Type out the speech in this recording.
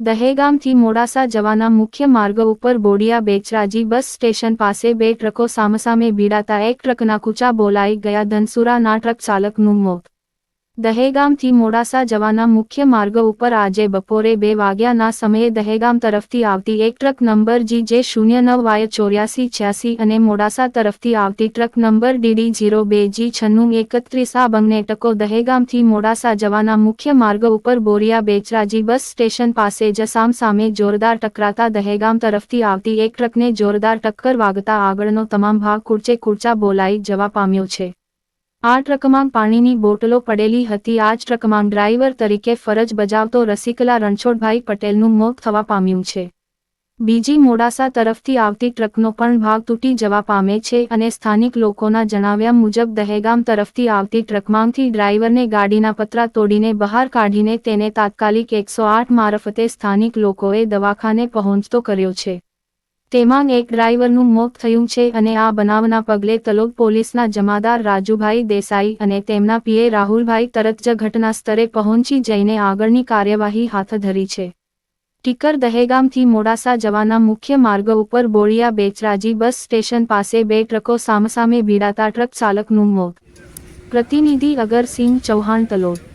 દહેગામથી મોડાસા જવાના મુખ્ય માર્ગ ઉપર બોડિયા બેચરાજી બસ સ્ટેશન પાસે બે ટ્રકો સામસામે ભીડાતા એક ટ્રકના કૂચા બોલાઈ ગયા ધનસુરાના ટ્રક ચાલકનું મોત. દહેગામથી મોડાસા જવાના મુખ્ય માર્ગ ઉપર આજે બપોરે બે વાગ્યાના સમયે દહેગામ તરફથી આવતી એક ટ્રક નંબર જી જે શૂન્ય નવ વાય ચોર્યાસી છ્યાસી અને મોડાસા તરફથી આવતી ટ્રક નંબર ડીડી જીરો બે જી છન્નું એકત્રીસ આ બંને ટકો દહેગામથી મોડાસા જવાના મુખ્ય માર્ગ ઉપર બોરિયા બેચરાજી બસ સ્ટેશન પાસે જ સામસામે જોરદાર ટકરાતા દહેગામ તરફથી આવતી એક ટ્રકને જોરદાર ટક્કર વાગતા આગળનો તમામ ભાગ કુર્ચે કુર્ચા બોલાઈ જવા પામ્યો છે. આ ટ્રકમાં પાણીની બોટલો પડેલી હતી. આ જ ટ્રકમાં ડ્રાઈવર તરીકે ફરજ બજાવતો રસિકલા રણછોડભાઈ પટેલનું મોત થવા પામ્યું છે. બીજી મોડાસા તરફથી આવતી ટ્રકનો પણ ભાગ તૂટી જવા પામે છે અને સ્થાનિક લોકોના જણાવ્યા મુજબ દહેગામ તરફથી આવતી ટ્રકમાંથી ડ્રાઈવરને ગાડીના પતરા તોડીને બહાર કાઢીને તેને તાત્કાલિક એકસો મારફતે સ્થાનિક લોકોએ દવાખાને પહોંચતો કર્યો છે. તેમાં એક ડ્રાઈવરનું મોત થયું છે અને આ બનાવના પગલે તલોદ પોલીસના જમાદાર રાજુભાઈ દેસાઈ અને તેમના પીએ રાહુલભાઈ તરત જ ઘટના સ્તરે પહોંચી જઈને આગળની કાર્યવાહી હાથ ધરી છે. ટીકર દહેગામથી મોડાસા જવાના મુખ્ય માર્ગ ઉપર બોળિયા બેચરાજી બસ સ્ટેશન પાસે બે ટ્રકો સામસામે ભીડાતા ટ્રક ચાલકનું મોત. પ્રતિનિધિ અગરસિંહ ચૌહાણ તલોદ